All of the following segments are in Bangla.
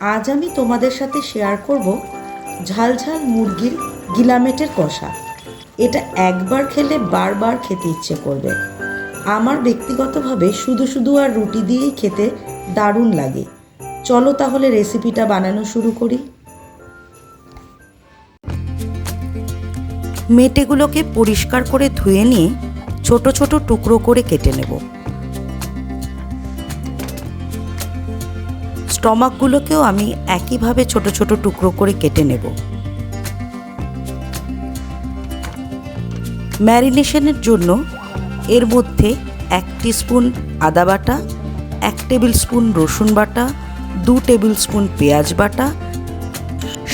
আজ আমি তোমাদের সাথে শেয়ার করব ঝালঝাল মুরগির গিলামেটের কষা। এটা একবার খেলে বারবার খেতে ইচ্ছে করবে। আমার ব্যক্তিগতভাবে শুধু শুধু আর রুটি দিয়েই খেতে দারুণ লাগে। চলো তাহলে রেসিপিটা বানানো শুরু করি। মেটেগুলোকে পরিষ্কার করে ধুয়ে নিয়ে ছোট ছোট টুকরো করে কেটে নেব। স্টমাকগুলোকেও আমি একইভাবে ছোট ছোট টুকরো করে কেটে নেব। ম্যারিনেশনের জন্য এর মধ্যে এক স্পুন আদা বাটা, এক টেবিল স্পুন রসুন বাটা, দু টেবিল স্পুন পেঁয়াজ বাটা,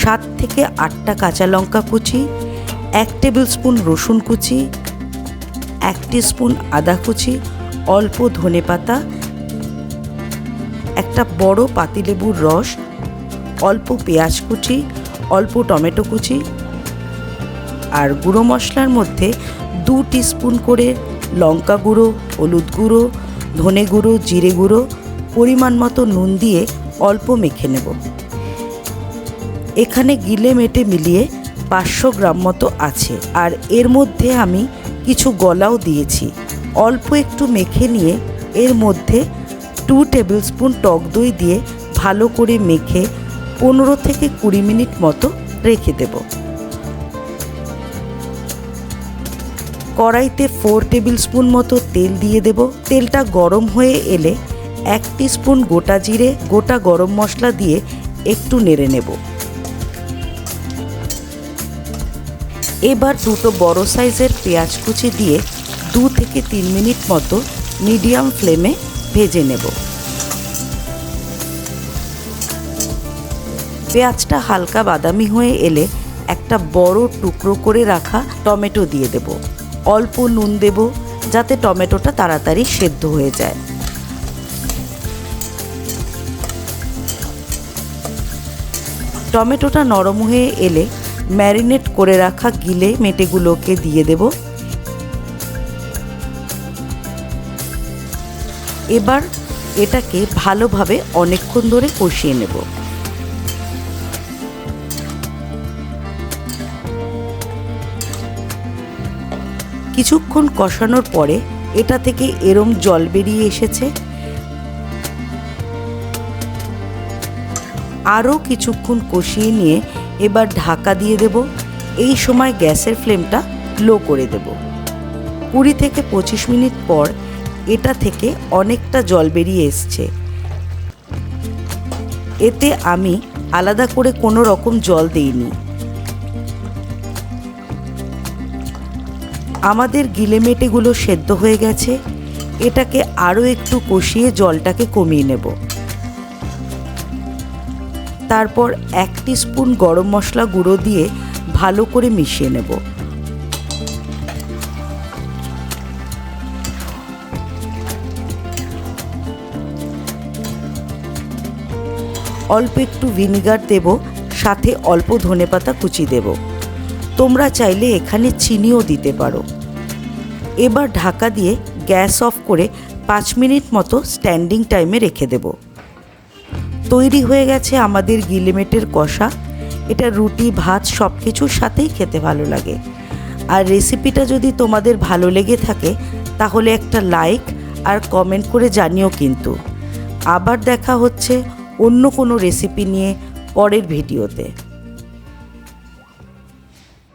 সাত থেকে আটটা কাঁচা লঙ্কা কুচি, এক টেবিল স্পুন রসুন কুচি, এক স্পুন আদা কুচি, অল্প ধনে পাতা একটা বড় পাতিলেবুর রস, অল্প পেঁয়াজ কুচি, অল্প টমেটো কুচি আর গুঁড়ো মশলার মধ্যে দু স্পুন করে লঙ্কা গুঁড়ো, হলুদ গুঁড়ো, ধনে গুঁড়ো, জিরে গুঁড়ো পরিমাণ মতো নুন দিয়ে অল্প মেখে নেব। এখানে গিলে মেটে মিলিয়ে পাঁচশো গ্রাম মতো আছে আর এর মধ্যে আমি কিছু গলাও দিয়েছি। অল্প একটু মেখে নিয়ে এর মধ্যে টু টেবিল স্পুন টক দই দিয়ে ভালো করে মেখে পনেরো থেকে কুড়ি মিনিট মতো রেখে দেব। কড়াইতে ফোর টেবিল স্পুন মতো তেল দিয়ে দেব। তেলটা গরম হয়ে এলে এক স্পুন গোটা জিরে, গোটা গরম মশলা দিয়ে একটু নেড়ে নেব। এবার দুটো বড় সাইজের পেঁয়াজ কুচি দিয়ে দু থেকে তিন মিনিট মতো মিডিয়াম ফ্লেমে ভেজে নেব। পেঁয়াজটা হালকা বাদামি হয়ে এলে একটা বড় টুকরো করে রাখা টমেটো দিয়ে দেব। অল্প নুন দেব যাতে টমেটোটা তাড়াতাড়ি সেদ্ধ হয়ে যায়। টমেটোটা নরম হয়ে এলে ম্যারিনেট করে রাখা গিলে মেটেগুলোকে দিয়ে দেব। এবার এটাকে ভালোভাবে অনেকক্ষণ ধরে কষিয়ে নেব। কিছুক্ষণ কষানোর পরে এটা থেকে এরম জল বেরিয়ে এসেছে। আরও কিছুক্ষণ কষিয়ে নিয়ে এবার ঢাকা দিয়ে দেব। এই সময় গ্যাসের ফ্লেমটা লো করে দেব। কুড়ি থেকে পঁচিশ মিনিট পর এটা থেকে অনেকটা জল বেরিয়ে এসছে। এতে আমি আলাদা করে কোনো রকম জল দিইনি। আমাদের গিলেমেটেগুলো সেদ্ধ হয়ে গেছে। এটাকে আরও একটু কষিয়ে জলটাকে কমিয়ে নেব। তারপর এক স্পুন গরম মশলা গুঁড়ো দিয়ে ভালো করে মিশিয়ে নেব। অল্প একটু ভিনিগার দেব, সাথে অল্প ধনেপাতা কুচি দেব। তোমরা চাইলে এখানে চিনিও দিতে পারো। এবার ঢাকা দিয়ে গ্যাস অফ করে পাঁচ মিনিট মতো স্ট্যান্ডিং টাইমে রেখে দেব। তৈরি হয়ে গেছে আমাদের গিলেমেটের কষা। এটা রুটি, ভাত সব কিছুর সাথেই খেতে ভালো লাগে। আর রেসিপিটা যদি তোমাদের ভালো লেগে থাকে, তাহলে একটা লাইক আর কমেন্ট করে জানিও কিন্তু। আবার দেখা হচ্ছে অন্য কোনো রেসিপি নিয়ে পরের ভিডিওতে।